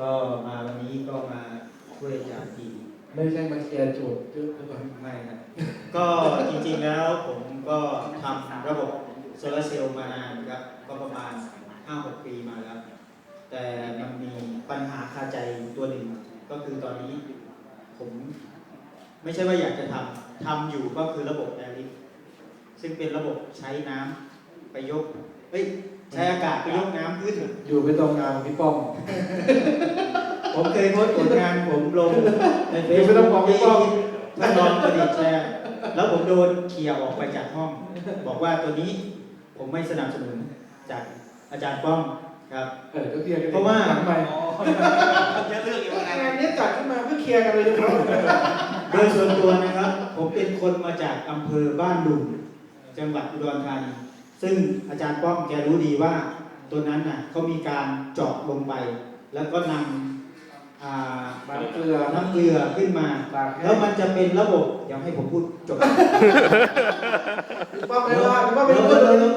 ก็มาวันนี้ก็มาช่วยอาจารย์ทีไม่ใช่มาเคลียร์โจทย์เยอะก่อนไม่ครับก็จริงๆแล้วผมก็ทำระบบโซลาร์เซลล์มานานครับก็ประมาณ 5-6 ปีมาแล้ว แต่มันมีปัญหาคาใจตัวหนึ่ง ก็คือตอนนี้ผมไม่ใช่ว่าอยากจะทำทำอยู่ก็คือระบบแอร์ลิฟซึ่งเป็นระบบใช้น้ำไปยกเอ้ยใช้อากาศไปยกน้ำขึ้น อยู่ไปตรงงานพี่ป้อม ผมเคยโพสต์ผลงานผมลงในเฟซไม่ต้องบอกพี่ป้อม ท่านรองประดิษฐ์แชร์แล้วผมโดนเคลียร์ออกไปจากห้อง บอกว่าตัวนี้ผมไม่สนับสนุนจากอาจารย์ป้อมครับ เออก็เคลียร์กันเพราะว่า ทำไมเยอะเรื่องอยู่ว่าไงงานนี้จัดขึ้นมาเพื่อเคลียร์กันเลยทุกคนโดยส่วนตัวนะครับ ผมเป็นคนมาจากอำเภอบ้านดุงจังหวัดอุดรธานีซึ่งอาจารย์ป้อมแกรู้ดีว่า ตัวนั้นน่ะเขามีการเจาะลงไป แล้วก็นำอ่าน้ำ เกลือน้ำเกลือขึ้นมา ตากแห้แล้วงมันจะเป็นระบบเดี๋ยวให้ผมพูดจบพี่ป้อมไม่ว่าพี่ป้อมไม่รู้เลย